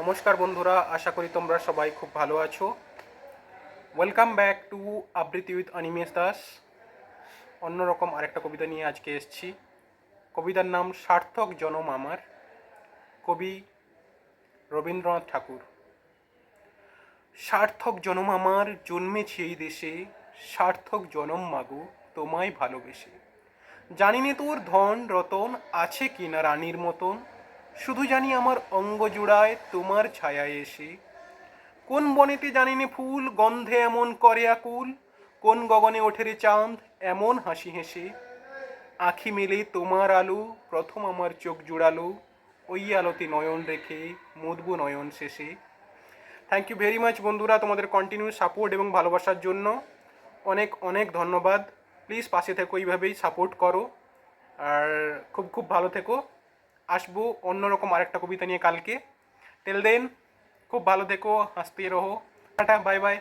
নমস্কার বন্ধুরা, আশা করি তোমরা সবাই খুব ভালো আছো। ওয়েলকাম ব্যাক টু আবৃত্তি উইথ অনিমেষ দাস অন্যরকম আরেকটা কবিতা নিয়ে আজকে এসেছি। কবিতার নাম সার্থক জনম আমার। কবি রবীন্দ্রনাথ ঠাকুর। সার্থক জনম আমার জন্মেছি এই দেশে, সার্থক জনম মাগো তোমায় ভালোবেসে। জানি নে তোর ধন রতন আছে কিনা রানীর মতন শুধু জানি আমার অঙ্গ জোড়ায় তোমার ছায়ায় এসে। কোন বনেতে জানিনি ফুল, গন্ধে এমন করে আকুল, কোন গগনে ওঠে রে চাঁদ, এমন হাসি হেসে। আখি মেলে তোমার আলো, প্রথম আমার চোখ জুড়ালো, ওই আলোতে নয়ন রেখে মুদবু নয়ন শেষে। থ্যাংক ইউ ভেরি মাচ বন্ধুরা তোমাদের কন্টিনিউ সাপোর্ট এবং ভালোবাসার জন্য। অনেক অনেক ধন্যবাদ। প্লিজ পাশে থেকো, এইভাবেই সাপোর্ট করো। আর খুব খুব ভালো থেকো। আসব অন্যরকম আরেকটা কবিতা নিয়ে কালকে। টেল দেন খুব ভালো দেখো হাসতে রহো। Tata bye bye